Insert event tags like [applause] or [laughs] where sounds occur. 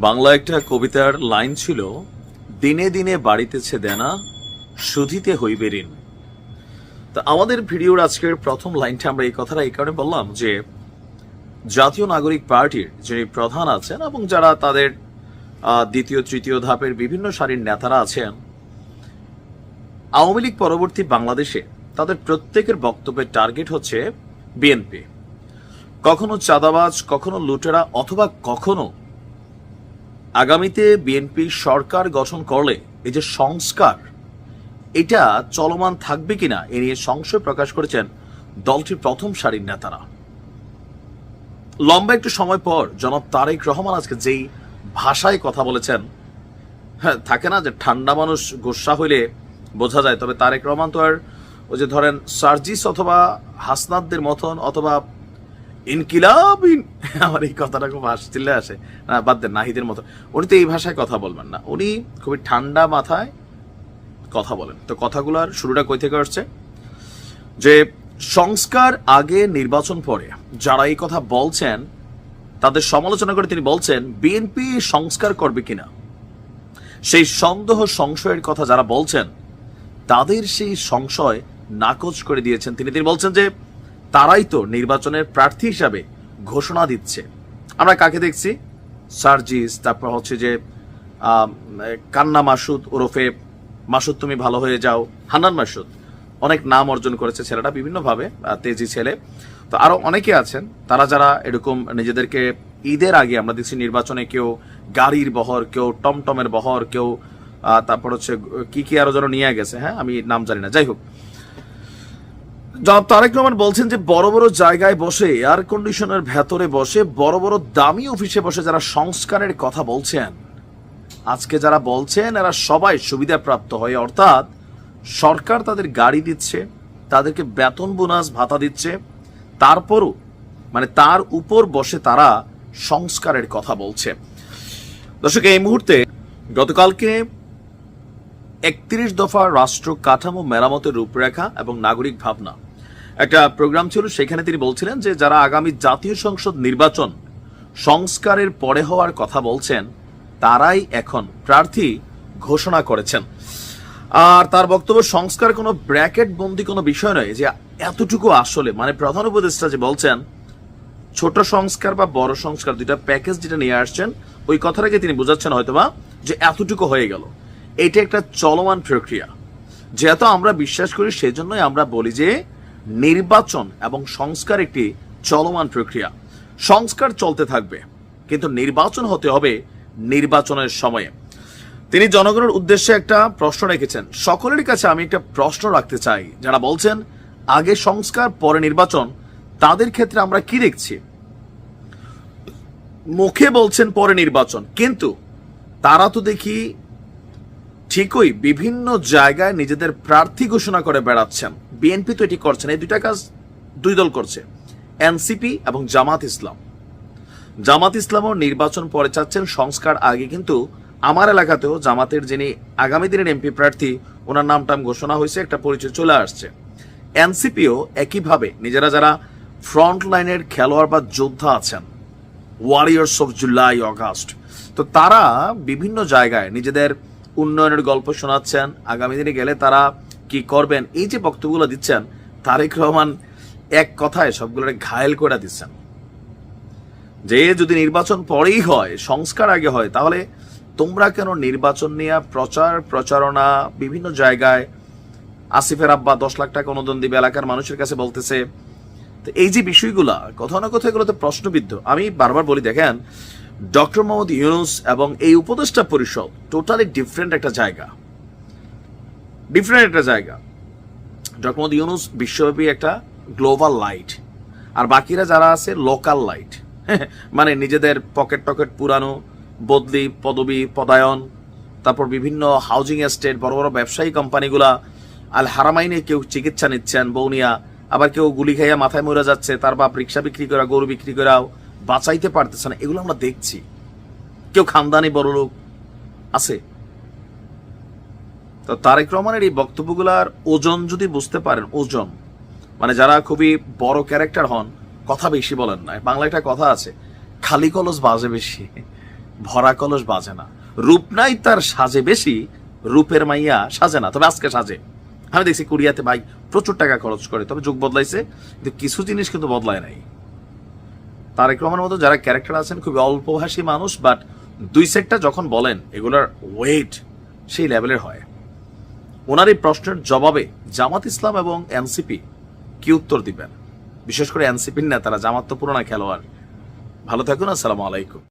বাংলা একটা কবিতার লাইন ছিল, দিনে দিনে বাড়িতেছে দেনা, সুধিতে হইবে ঋণ। তা আমাদের ভিডিওর আজকের প্রথম লাইনটা আমরা এই কথাটা এই কারণে বললাম যে, জাতীয় নাগরিক পার্টির যিনি প্রধান আছেন এবং যারা তাদের দ্বিতীয়, তৃতীয় ধাপের বিভিন্ন সারির নেতারা আছেন, আওয়ামী লীগ পরবর্তী বাংলাদেশে তাদের প্রত্যেকের বক্তব্যের টার্গেট হচ্ছে বিএনপি। কখনো চাঁদাবাজ, কখনো লুটেরা অথবা কখনো আগামীতে বিএনপি সরকার গঠন করলে এই যে সংস্কার, এটা চলমান থাকবে কিনা এ নিয়ে সংশয় প্রকাশ করেছেন দলটির প্রথম সারির নেতারা। লম্বা একটু সময় পর জনাব তারেক রহমান আজকে যেই ভাষায় কথা বলেছেন হ্যাঁ থাকে না যে ঠান্ডা মানুষ গোসা হইলে বোঝা যায়, তবে তারেক রহমান তো আর ওই যে ধরেন সার্জিস অথবা হাসনাদদের মতন অথবা ইনকিলাব ইন- [laughs] আমার এই কথাটা খুব হাসছিলে আসে। না, বাদ দেন, নাহিদের মতো। উনি তো এই ভাষায় কথা বলবেন না। উনি খুবই ঠান্ডা মাথায় কথা বলেন। তো কথাগুলোর শুরুটা কই থেকে আসছে? যে সংস্কার আগে, নির্বাচন পরে যারা এই কথা বলছেন, তাদের সমালোচনা করে তিনি বলছেন, বিএনপি সংস্কার করবে কিনা? সেই সন্দেহ, সংশয়ের কথা যারা বলছেন, তাদের সেই সংশয় নাকচ করে দিয়েছেন তিনি। তিনি বলছেন যে তারাই তো নির্বাচনের প্রার্থী হিসাবে ঘোষণা দিচ্ছে। আমরা কাকে দেখছি? সার্জিস, তারপর হচ্ছে যে কান্না মাসুদ ওরফে, মাসুদ তুমি ভালো হয়ে যাও, হান্নান মাসুদ। অনেক নাম অর্জন করেছে ছেলেটা বিভিন্নভাবে তেজি ছেলে। তো আরও অনেকে আছেন, তারা যারা এরকম নিজেদেরকে ঈদের আগে আমরা দেখছি নির্বাচনে কেউ গাড়ির বহর, কেউ টমটমের বহর, কেউ তারপর হচ্ছে কি কি আরও যেন নিয়ে গেছে হ্যাঁ? আমি নাম জানি না। যাই হোক তারেক রহমান বলছেন যে বড় বড় জায়গায় বসে এয়ার কন্ডিশনের ভেতরে বসে, বড় বড় দামি অফিসে বসে যারা সংস্কারের কথা বলছেন, আজকে যারা বলছেন, এরা সবাই সুবিধাপ্রাপ্ত হয়, অর্থাৎ সরকার তাদের গাড়ি দিচ্ছে, তাদেরকে বেতন বোনাস, ভাতা দিচ্ছে, তারপরও মানে তার উপর বসে তারা সংস্কারের কথা বলছে। দর্শক, এই মুহূর্তে গতকালকে একত্রিশ দফা রাষ্ট্র কাঠামো মেরামতের রূপরেখা এবং নাগরিক ভাবনা। একটা প্রোগ্রাম ছিল, সেখানে তিনি বলছিলেন যে যারা আগামী জাতীয় সংসদ নির্বাচন সংস্কারের পরে হওয়ার কথা বলছেন, তারাই এখন প্রার্থী ঘোষণা করেছেন। আর তার বক্তব্য, সংস্কার কোনো ব্র্যাকেট বন্দি কোনো বিষয় নয়, যে এতটুকু আসলে। মানে প্রধান উপদেষ্টা যে বলছেন, ছোট সংস্কার বা বড় সংস্কার দুইটা প্যাকেজ যেটা নিয়ে আসছেন, ওই কথাটাকে তিনি বোঝাচ্ছেন হয়তোবা যে এতটুকু হয়ে গেল। এটা একটা চলমান প্রক্রিয়া। যেহেতু আমরা বিশ্বাস করি, সেজন্যই আমরা বলি যে নির্বাচন এবং সংস্কার একটি চলমান প্রক্রিয়া। সংস্কার চলতে থাকবে, কিন্তু নির্বাচন হতে হবে নির্বাচনের সময়ে। তিনি জনগণের উদ্দেশ্যে একটা প্রশ্ন রেখেছেন। সকলের কাছে আমি একটা প্রশ্ন রাখতে চাই, যারা বলছেন, আগে সংস্কার, পরে নির্বাচন, তাদের ক্ষেত্রে আমরা কি দেখছি? মুখে বলছেন, পরে নির্বাচন। কিন্তু তারা তো দেখি ঠিকই বিভিন্ন জায়গায় নিজেদের প্রার্থী ঘোষণা করে বেড়াচ্ছেন। বিএনপি তো এটি করছেন এই দুইটা কাজ দুই দল করছে, এনসিপি এবং জামাত ইসলাম। জামাত ইসলামও নির্বাচন পরে চাচ্ছেন সংস্কার আগে, কিন্তু আমার এলাকাতেও জামাতের যিনি আগামী দিনের এমপি প্রার্থী, ওনার নাম টাম ঘোষণা হয়েছে, একটা পরিচয় চলে আসছে। এনসিপিও একইভাবে নিজেরা যারা ফ্রন্ট লাইনের খেলোয়াড় বা যোদ্ধা আছেন ওয়ারিয়ার্স অফ জুলাই অগাস্ট তো তারা বিভিন্ন জায়গায় নিজেদের উন্নয়নের গল্প শোনাচ্ছেন। আগামী দিনে গেলে তারা কি করবেন? এই যে বক্তব্যগুলো দিচ্ছেন, তারেক রহমান এক কথায় সবগুলোরে ঘায়েল করে দিচ্ছেন। যে যদি নির্বাচন পরেই হয়, সংস্কার আগে হয়, তাহলে তোমরা কেন নির্বাচন নিয়ে প্রচার, প্রচারণা বিভিন্ন জায়গায় আসিফের আব্বা দশ লাখ টাকা অনুদান দিবে, এলাকার মানুষের কাছে বলতেছে? তো এই যে বিষয়গুলা, কোথাও না কোথাও এগুলোতে প্রশ্নবিদ্ধ। আমি বারবার বলি, দেখেন ডক্টর মোহাম্মদ ইউনুস এবং এই উপদেষ্টা পরিষদ টোটালি ডিফারেন্ট একটা জায়গা। ডিফারেন্ট একটা জায়গা। ডক্টর মোহাম্মদ ইউনুস বিশ্বব্যাপী একটা গ্লোবাল লাইট আর বাকিরা যারা আছে লোকাল লাইট [laughs] মানে নিজেদের পকেট টকেট পুরানো, বদলি, পদবি, পদায়ন, তারপর বিভিন্ন হাউজিং এস্টেট বড় বড় ব্যবসায়ী কোম্পানিগুলা, আল হারামাইনে কেউ চিকিৎসা নিচ্ছেন বৌনিয়া আবার কেউ গুলি খাইয়া মাথায় মরে যাচ্ছে, তার বাপ রিক্সা বিক্রি করা, গরু বিক্রি করাও বাঁচাইতে পারতেছে না। এগুলো আমরা দেখছি। কেউ খানদানি বড় লোক আছে। তো তারেক রহমানের এই বক্তব্যগুলার ওজন যদি বুঝতে পারেন, ওজন মানে যারা খুবই বড় ক্যারেক্টার হন, কথা বেশি বলেন না। বাংলা একটা কথা আছে, খালি কলস বাজে বেশি, ভরা কলস বাজে না। রূপ নাই তার সাজে বেশি, রূপের মাইয়া সাজে না। তবে আজকে সাজে। আমি দেখছি কোরিয়াতে ভাই প্রচুর টাকা খরচ করে, তবে যুগ বদলাইছে, কিন্তু কিছু জিনিস কিন্তু বদলায় নাই। তারেক রহমানের মতো যারা ক্যারেক্টার আছেন, খুবই অল্পভাষী মানুষ বাট দুই সেটটা যখন বলেন, এগুলোর ওয়েট সেই লেভেলের হয়। ওনার এই প্রশ্নের জবাবে জামাত ইসলাম এবং এনসিপি কি উত্তর দিবেন? বিশেষ করে এনসিপির নেতারা, জামাত তো পুরোনা খেলোয়াড়। ভালো থাকুন, আসসালামু আলাইকুম।